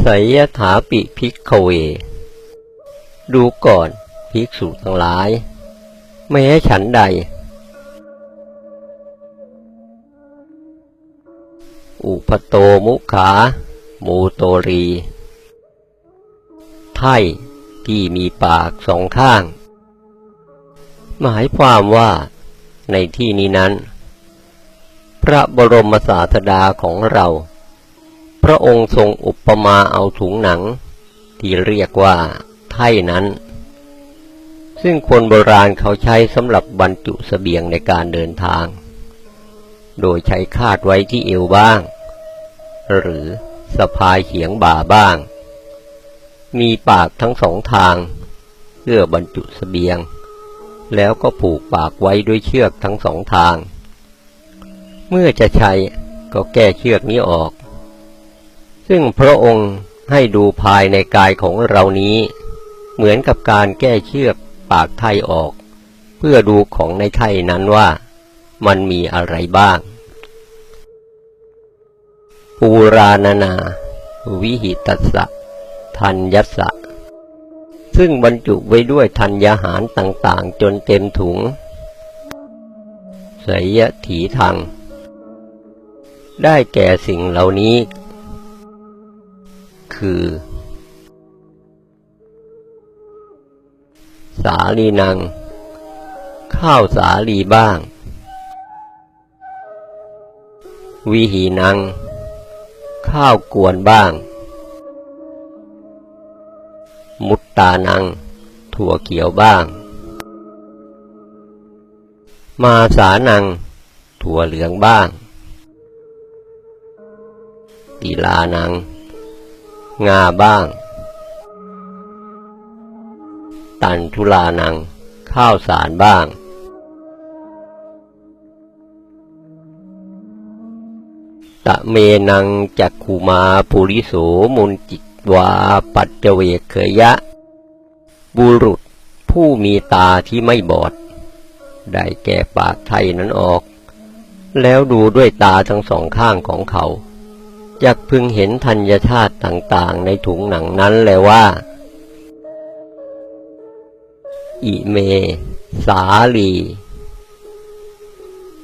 ไสยถาปิภิกขเว ดูก่อนภิกษุทั้งหลาย แม้ฉันใด อุปโตมุขา มูโตรี ไท่ที่มีปากสองข้าง หมายความว่าในที่นี้นั้น พระบรมศาสดาของเรา พระองค์ทรงอุปมาเอาถุงหนัง ที่เรียกว่าไท่นั้น ซึ่งคนโบราณเขาใช้สำหรับบรรจุเสบียงในการเดินทาง โดยใช้คาดไว้ที่เอวบ้าง หรือสะพายเขียงบ่าบ้าง มีปากทั้งสองทาง เพื่อบรรจุเสบียง แล้วก็ผูกปากไว้ด้วยเชือกทั้งสองทาง เมื่อจะใช้ก็แก้เชือกนี้ออก ซึ่งพระองค์ให้ดูภายในกายของเรานี้ เหมือนกับการแก้เชือกปากไทออก เพื่อดูของในไทนั้นว่ามันมีอะไรบ้าง ปูรานานา วิหิตัสสะธัญญสสะ ซึ่งบรรจุไว้ด้วยธัญญาหารต่างๆ จนเต็มถุงสยถีทังได้แก่สิ่งเหล่านี้ คือ สาลีนัง ข้าวสาลีบ้าง วิหีนัง ข้าวกวนบ้าง มุตตานัง ถั่วเขียวบ้าง มาสานัง ถั่วเหลืองบ้าง ตีลานัง งาบ้าง ตันทุลานัง ข้าวสารบ้าง ตะเมนังจักขุมาปุริโสมุนจิตวาปัจเจเวกเขยะ บุรุษผู้มีตาที่ไม่บอด ได้แก่ปากไทยนั้นออก แล้วดูด้วยตาทั้งสองข้างของเขา จักพึงเห็นธัญชาติต่างๆ ในถุงหนังนั้นแลวว่า อิเม สาลี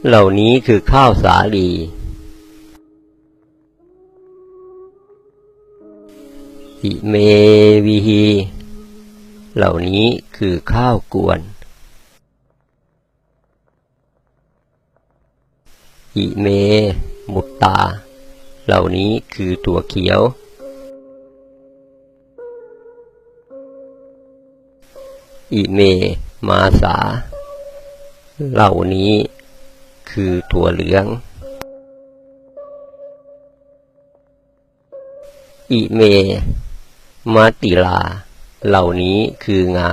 เหล่านี้คือข้าวสาลีอิเมวิฮีเหล่านี้คือข้าวกวน อิเม มุตตา เหล่านี้คือตัวเขียว อิเม มาสา เหล่านี้คือถั่วเหลือง อิเม มาติลา เหล่านี้คืองา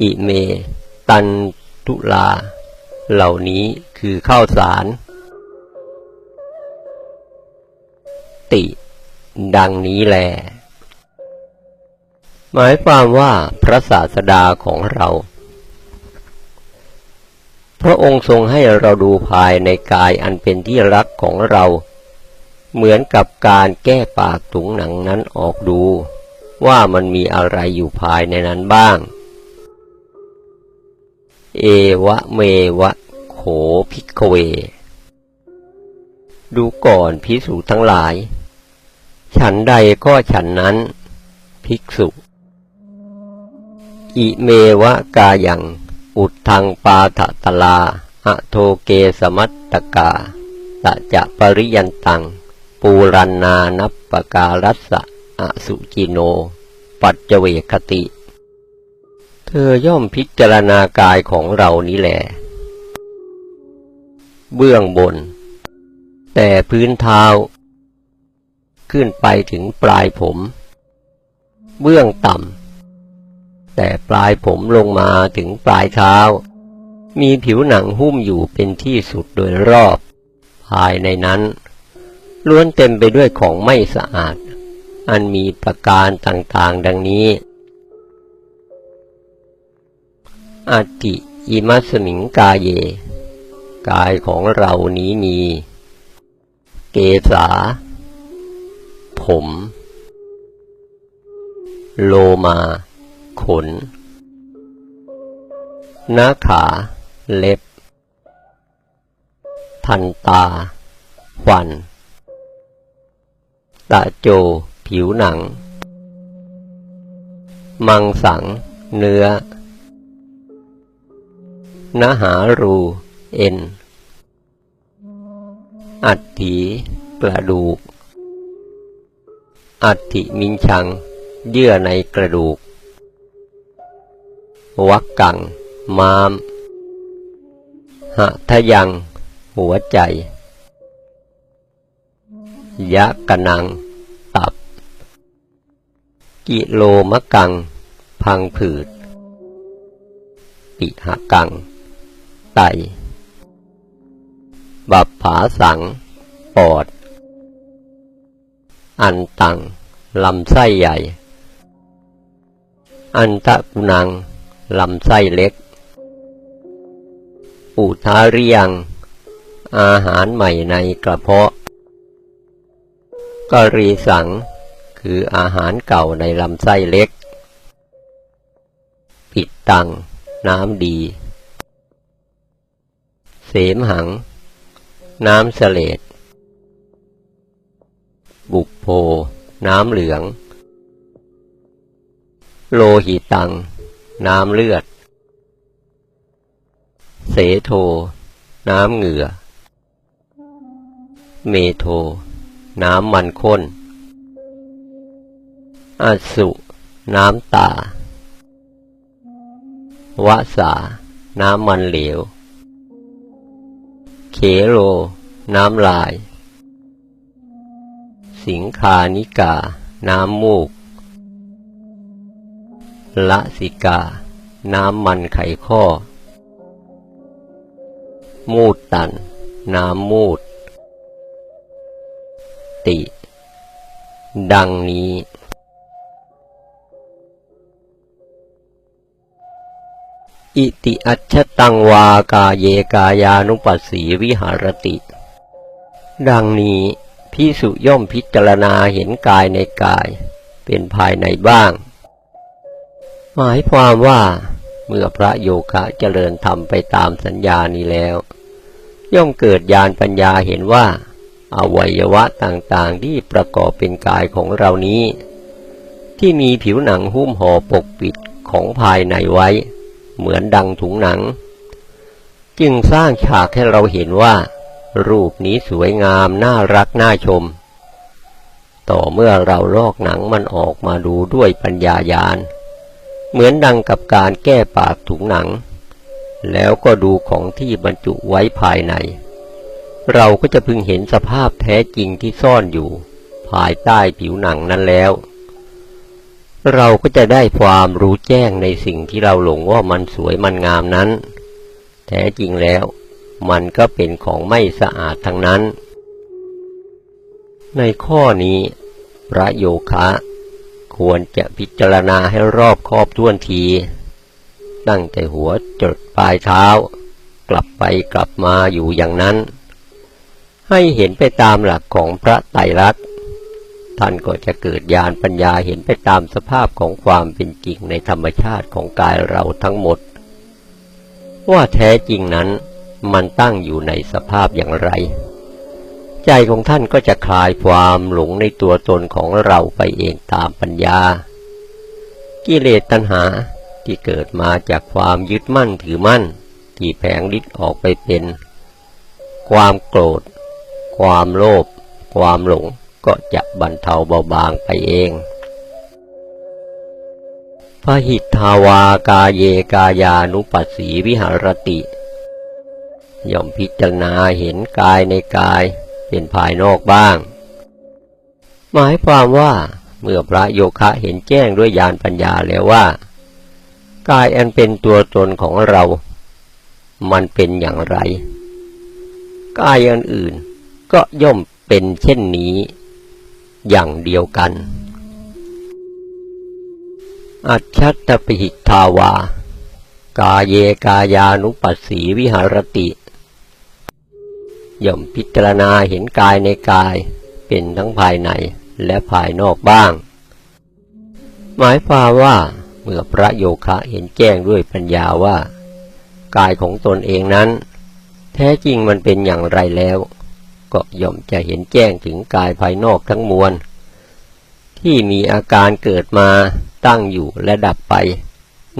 อิเม ตันตุลา เหล่านี้คือข้าวสาร ติ ดังนี้แล หมายความว่าพระศาสดาของเรา พระองค์ทรงให้เราดูภายในกายอันเป็นที่รักของเรา เหมือนกับการแก้ปากถุงหนังนั้นออกดู ว่ามันมีอะไรอยู่ภายในนั้นบ้าง เอวะเมวะ โขพิกเว ดูก่อนพิสูจทั้งหลาย ฉันใดก็ฉันนั้น ภิกษุ อิเมวะกายังอุดทังปาทะตลาอะโทเกสมัตตกาตะจะปริยันตัง ปูรันนานัปปการัสสะอสุจิโน ปัจเจเวคติ เธอย่อมพิจารณากายของเรานี้แหละเบื้องบน แต่พื้นเท้า ขึ้นไปถึงปลายผม เบื้องต่ำแต่ปลายผมลงมาถึงปลายเท้า มีผิวหนังหุ้มอยู่เป็นที่สุดโดยรอบ ภายในนั้น ล้วนเต็มไปด้วยของไม่สะอาด อันมีประการต่างๆ ดังนี้ อติอิมัสมิงกาเย กายของเรานี้มี เกษา ผม โลมา ขน หน้าขา เล็บ ทันตาควัน ตะโจ ผิวหนัง มังสัง เนื้อ นหารูเอ็น อัฐิกระดูก อัฐิมินชัง เยื่อในกระดูก วักกัง มามหะทะยัง หัวใจ ยะกะนัง ตับ กิโลมะกัง พังผืด ปิหะกัง ไตบับผาสัง ปอด อันตัง ลำไส้ใหญ่ อันตะกุนัง ลำไส้เล็ก อุทาริยัง อาหารใหม่ในกระเพาะกรีสัง คืออาหารเก่าในลำไส้เล็ก ปิดตัง น้ำดี สมหัง น้ำเสลดบุกโพ น้ำเหลือง โลหิตัง น้ำเลือด เสโท น้ำเหงื่อ เมโท น้ำมันข้นอสุ น้ำตาวะสา น้ำมันเหลว เขโล น้ำลาย สิงคานิกา น้ำมูก ละสิกา น้ำมันไขข้อ มูดตัน น้ำมูด ติ ดังนี้ อิติอัจฉตังวากาเยกายานุปัสสีวิหารติ ดังนี้พิสุย่อมพิจารณาเห็นกายในกาย เป็นภายในบ้าง หมายความว่าเมื่อพระโยคะเจริญธรรมไปตามสัญญานี้แล้ว ย่อมเกิดญาณปัญญาเห็นว่า อวัยวะต่างๆที่ประกอบเป็นกายของเรานี้ ที่มีผิวหนังหุ้มห่อปกปิดของภายในไว้ เหมือนดังถุงหนัง จึงสร้างฉากให้เราเห็นว่า รูปนี้สวยงามน่ารักน่าชม ต่อเมื่อเราลอกหนังมันออกมาดูด้วยปัญญายาณ เหมือนดังกับการแก้ปากถุงหนัง แล้วก็ดูของที่บรรจุไว้ภายใน เราก็จะพึงเห็นสภาพแท้จริงที่ซ่อนอยู่ ภายใต้ผิวหนังนั้นแล้ว เราก็จะได้ความรู้แจ้งในสิ่งที่เราหลงว่ามันสวยมันงามนั้น แท้จริงแล้ว มันก็เป็นของไม่สะอาดทั้งนั้น ในข้อนี้ พระโยคะ ควรจะพิจารณาให้รอบคอบท้วนที ตั้งแต่หัวจดปลายเท้า กลับไปกลับมาอยู่อย่างนั้น ให้เห็นไปตามหลักของพระไตรลักษณ์ ท่านก็จะเกิดญาณปัญญาเห็นไปตามสภาพของความเป็นจริงในธรรมชาติของกายเราทั้งหมด ว่าแท้จริงนั้นมันตั้งอยู่ในสภาพอย่างไร ใจของท่านก็จะคลายความหลงในตัวตนของเราไปเองตามปัญญา กิเลสตัณหาที่เกิดมาจากความยึดมั่นถือมั่น ที่แผงฤทธิ์ออกไปเป็น ความโกรธ ความโลภความหลง ก็จะบรรเทาเบาบางไปเองพหิทธาวากาเยกายานุปัสสีวิหารติ ย่อมพิจารณาเห็นกายในกายเป็นภายนอกบ้าง หมายความว่าเมื่อพระโยคะเห็นแจ้งด้วยญาณปัญญาแล้วว่า กายอันเป็นตัวตนของเรา มันเป็นอย่างไร กายอันอื่นก็ย่อมเป็นเช่นนี้ อย่างเดียวกัน อัจฉตตปิหิทาวา กาเยกายานุปัสสีวิหารติ ย่อมพิจารณาเห็นกายในกายเป็นทั้งภายในและภายนอกบ้าง หมายความว่าเมื่อพระโยคะเห็นแจ้งด้วยปัญญาว่า กายของตนเองนั้น แท้จริงมันเป็นอย่างไรแล้ว ก็ย่อมจะเห็นแจ้งถึงกายภายนอกทั้งมวล ที่มีอาการเกิดมาตั้งอยู่และดับไป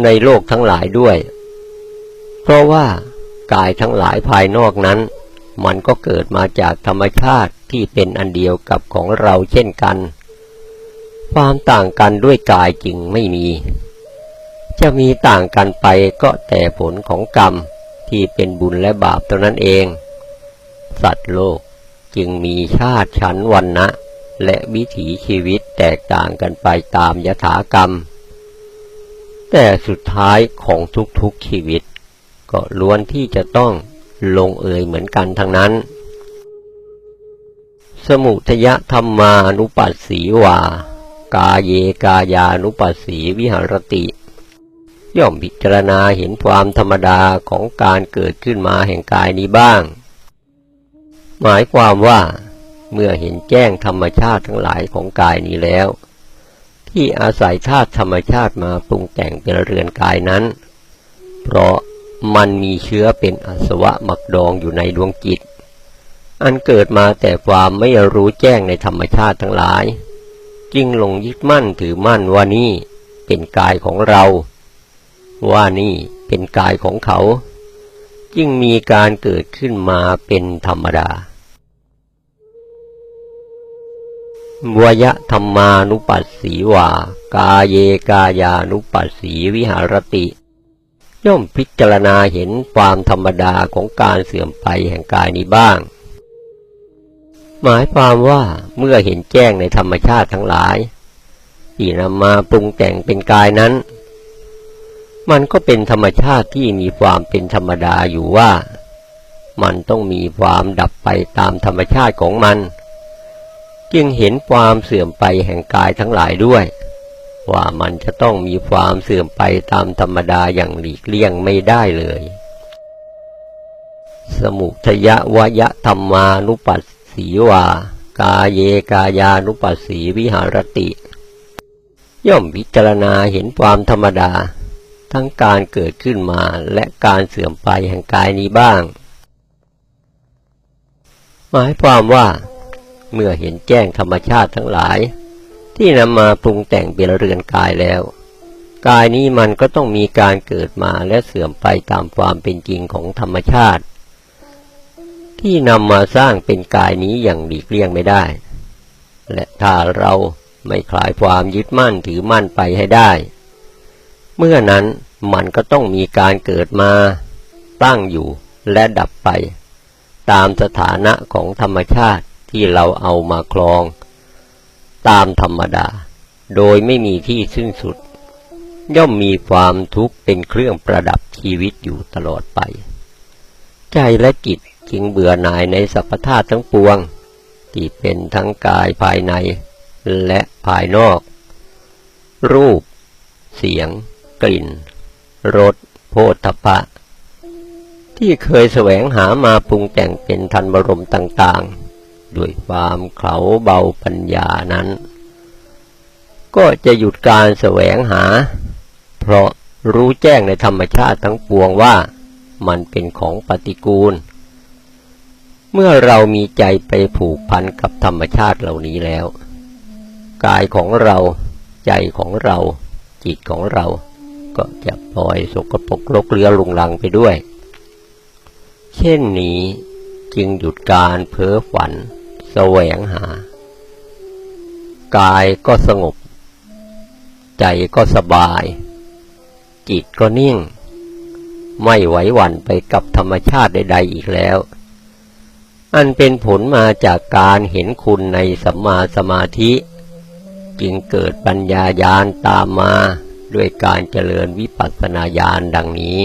ในโลกทั้งหลายด้วย เพราะว่ากายทั้งหลายภายนอกนั้น มันก็เกิดมาจากธรรมชาติที่เป็นอันเดียวกับของเราเช่นกัน ความต่างกันด้วยกายจริงไม่มี จะมีต่างกันไปก็แต่ผลของกรรมที่เป็นบุญและบาปเท่านั้นเอง สัตว์โลก จึงมีชาติชั้นวันนะและวิถีชีวิตแตกต่างกันไปตามยถากรรม แต่สุดท้ายของทุกๆชีวิต ก็ล้วนที่จะต้องลงเอยเหมือนกันทั้งนั้น สมุทยธรรมานุปัสสีวา กาเยกายานุปัสสีวิหารติ ย่อมพิจารณาเห็นความธรรมดาของการเกิดขึ้นมาแห่งกายนี้บ้าง หมายความว่าเมื่อเห็นแจ้งธรรมชาติทั้งหลายของกายนี้แล้ว ที่อาศัยธาตุธรรมชาติมาปรุงแต่งเป็นเรือนกายนั้น เพราะมันมีเชื้อเป็นอสวะหมักดองอยู่ในดวงจิต อันเกิดมาแต่ความไม่รู้แจ้งในธรรมชาติทั้งหลาย จึงหลงยึดมั่นถือมั่นว่านี่เป็นกายของเรา ว่านี่เป็นกายของเขา จึงมีการเกิดขึ้นมาเป็นธรรมดา วยธรรมานุปัสสีวา กาเยกายานุปัสสีวิหารติ ย่อมพิจารณาเห็นความธรรมดาของการเสื่อมไปแห่งกายนี้บ้าง หมายความว่าเมื่อเห็นแจ้งในธรรมชาติทั้งหลาย ที่นำมาปรุงแต่งเป็นกายนั้น มันก็เป็นธรรมชาติที่มีความเป็นธรรมดาอยู่ว่า มันต้องมีความดับไปตามธรรมชาติของมัน จึงเห็นความเสื่อมไปแห่งกายทั้งหลายด้วย ว่ามันจะต้องมีความเสื่อมไปตามธรรมดาอย่างหลีกเลี่ยงไม่ได้เลย สมุทยวยธรรมานุปัสสีวากาเยกายานุปัสสีวิหารติ ย่อมพิจารณาเห็นความธรรมดา ทั้งการเกิดขึ้นมาและการเสื่อมไปแห่งกายนี้บ้าง หมายความว่า เมื่อเห็นแจ้งธรรมชาติทั้งหลาย ที่นำมาปรุงแต่งเป็นเรือนกายแล้ว กายนี้มันก็ต้องมีการเกิดมาและเสื่อมไปตามความเป็นจริงของธรรมชาติ ที่นำมาสร้างเป็นกายนี้อย่างหลีกเลี่ยงไม่ได้ และถ้าเราไม่คลายความยึดมั่นถือมั่นไปให้ได้ เมื่อนั้นมันก็ต้องมีการเกิดมา ตั้งอยู่และดับไป ตามสถานะของธรรมชาติ ที่เราเอามาคลอง ตามธรรมดา โดยไม่มีที่สิ้นสุด ย่อมมีความทุกข์เป็นเครื่องประดับชีวิตอยู่ตลอดไป ใจและจิตจึงเบื่อหน่ายในสรรพธาตุทั้งปวง ที่เป็นทั้งกายภายในและภายนอก รูป เสียง กลิ่นรสโพธพะ ที่เคยแสวงหามาปรุงแต่งเป็นทันบรมต่าง ๆ ด้วยความเขาเบาปัญญานั้น ก็จะหยุดการแสวงหา เพราะรู้แจ้งในธรรมชาติทั้งปวงว่ามันเป็นของปฏิกูล เมื่อเรามีใจไปผูกพันกับธรรมชาติเหล่านี้แล้ว กายของเราใจของเรา จิตของเราก็จะปล่อยสกปรกลกเรือลุงลังไปด้วย เช่นนี้จึงหยุดการเพ้อฝัน แสวงหา กายก็สงบ ใจก็สบาย จิตก็นิ่ง ไม่ไหวหวั่นไปกับธรรมชาติใดๆอีกแล้ว อันเป็นผลมาจากการเห็นคุณในสัมมาสมาธิ จึงเกิดปัญญายาณตามมาด้วยการเจริญวิปัสสนาญาณดังนี้